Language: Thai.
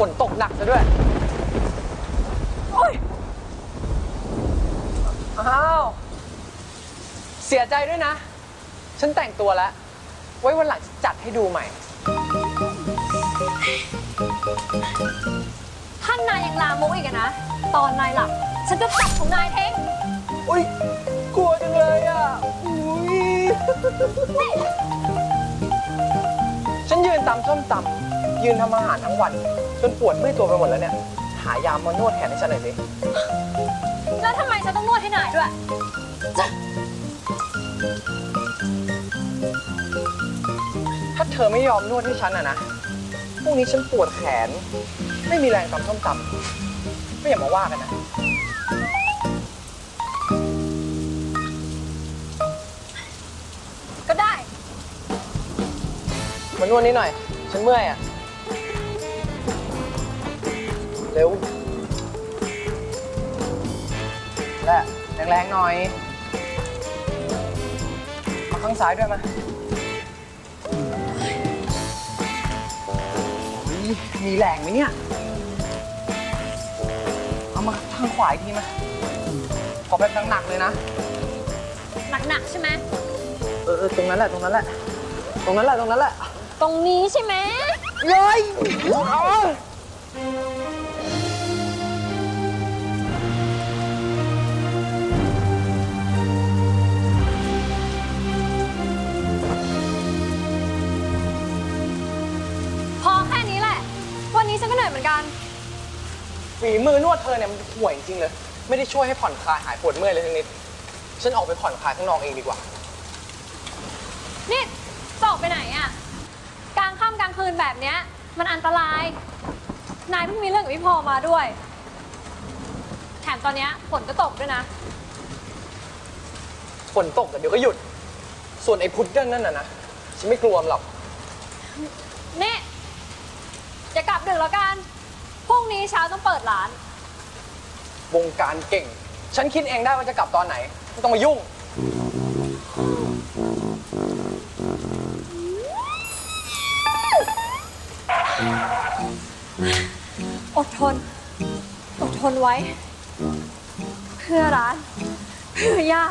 ฝนตกหนักซะด้วย โอ้ย อ้าว เสียใจด้วยนะ ฉันแต่งตัวแล้ว ไว้วันหลังจะจัดให้ดูใหม่ ท่านนายยังลามกอีกอะนะ ตอนนายหลับฉันจะตัดของนายทิ้งอุ้ย กลัวจังเลยอะ อุ้ย ฉันยืนตำส้มตำยืนทำอาหารทั้งวัน จนปวดเมื่อยตัวไปหมดแล้วเนี่ย หายามานวดแขนให้ฉันหน่อยสิแล้วทำไมฉันต้องนวดให้นายด้วย ถ้าเธอไม่ยอมนวดให้ฉันอะนะ พรุ่งนี้ฉันปวดแขน ไม่มีแรงตำส้มตำก็อย่ามาว่ากันนะ ก็ได้ มานวดนิดหน่อย ฉันเมื่อยอะ เร็วและแรงๆหน่อย มาข้างซ้ายด้วยมาอุ๊ยมีแรงไหมเนี่ย เอามาทางขวาอีกทีมา ขอแบบหนักๆเลยนะ หนักๆใช่ไหมเออเออตรงนั้นแหละ ตรงนั้นแหละ ตรงนั้นแหละ ตรงนั้นแหละ ตรงนี้ใช่ไหมเลย เหนื่อยเหมือนกัน ฝีมือนวดเธอเนี่ยมันห่วยจริงๆเลย ไม่ได้ช่วยให้ผ่อนคลายหายปวดเมื่อยเลยทั้งนิด ฉันออกไปผ่อนคลายข้างนอกเองดีกว่า นี่จะออกไปไหนอะกลางค่ำกลางคืนแบบเนี้ย มันอันตราย นายเพิ่งมีเรื่องกับพี่พอมาด้วย แถมตอนเนี้ยฝนก็ตกด้วยนะ ฝนตกแต่เดี๋ยวก็หยุด ส่วนไอ้พุดเดิ้ลนั่นน่ะนะ ฉันไม่กลัวมันหรอก นี่ จะกลับดึกแล้วกัน พรุ่งนี้เช้าต้องเปิดร้าน วงการเก่ง ฉันคิดเองได้ว่าจะกลับตอนไหนไม่ต้องมายุ่ง อดทน อดทนไว้ เพื่อร้าน เพื่อย่า